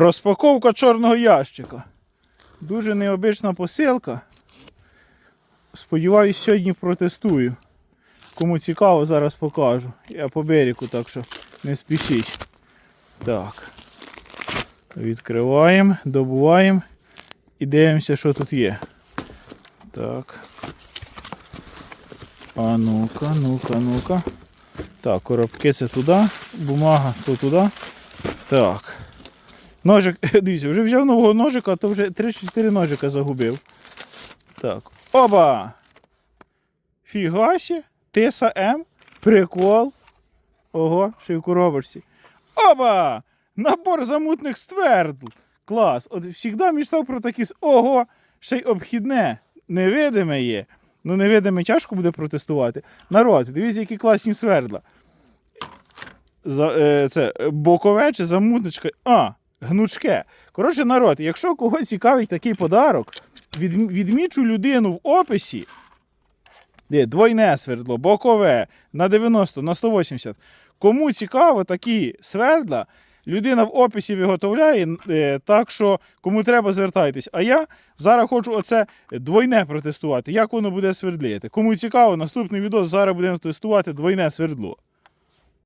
Розпаковка чорного ящика. Дуже необична посилка. Сподіваюсь, сьогодні протестую. Кому цікаво, зараз покажу. Я по берегу, так що не спішіть. Так. Відкриваємо, добуваємо і дивимося, що тут є. Так. А ну-ка, ну-ка, ну-ка. Так, коробки це туди, бумага то туди. Так. Ножик, дивіться, вже взяв нового ножика, то вже 3-4 ножика загубив. Так. Оба! Фігасі, Тиса М, прикол. Ого, ще й в коробочці. Оба! Набор замутних ствердл. Клас. От завжди мечтав про такі. Ого! Ще й обхідне. Невидиме є. Ну, невидиме тяжко буде протестувати. Народ, дивіться, які класні свердла. За, е, це бокове чи замутничка. А, гнучке. Коротше, народ, якщо кого цікавить такий подарок, від, відмічу людину в описі. Двойне свердло, бокове на 90, на 180. Кому цікаво такі свердла, людина в описі виготовляє, е, так що кому треба, звертайтесь. А я зараз хочу оце двойне протестувати, як воно буде свердлити. Кому цікаво, наступний відео зараз будемо тестувати двойне свердло.